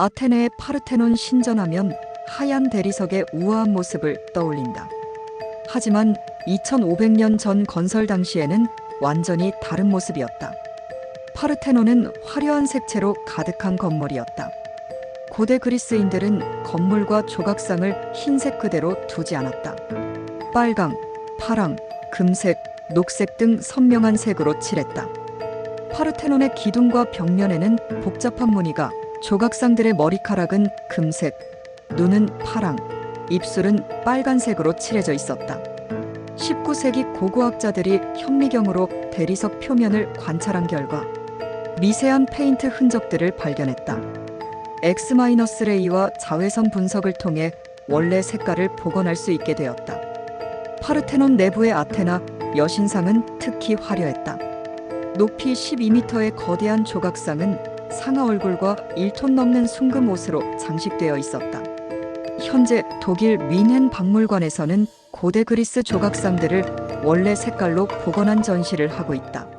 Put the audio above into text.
아테네의 파르테논 신전하면 하얀 대리석의 우아한 모습을 떠올린다. 하지만 2500년 전 건설 당시에는 완전히 다른 모습이었다. 파르테논은 화려한 색채로 가득한 건물이었다. 고대 그리스인들은 건물과 조각상을 흰색 그대로 두지 않았다. 빨강, 파랑, 금색, 녹색 등 선명한 색으로 칠했다. 파르테논의 기둥과 벽면에는 복잡한 무늬가 조각상들의 머리카락은 금색, 눈은 파랑, 입술은 빨간색으로 칠해져 있었다. 19세기 고고학자들이 현미경으로 대리석 표면을 관찰한 결과 미세한 페인트 흔적들을 발견했다. X-레이와 자외선 분석을 통해 원래 색깔을 복원할 수 있게 되었다. 파르테논 내부의 아테나 여신상은 특히 화려했다. 높이 12m의 거대한 조각상은 상하 얼굴과 1톤 넘는 숭금 옷으로 장식되어 있었다. 현재 독일 뮌헨 박물관에서는 고대 그리스 조각상들을 원래 색깔로 복원한 전시를 하고 있다.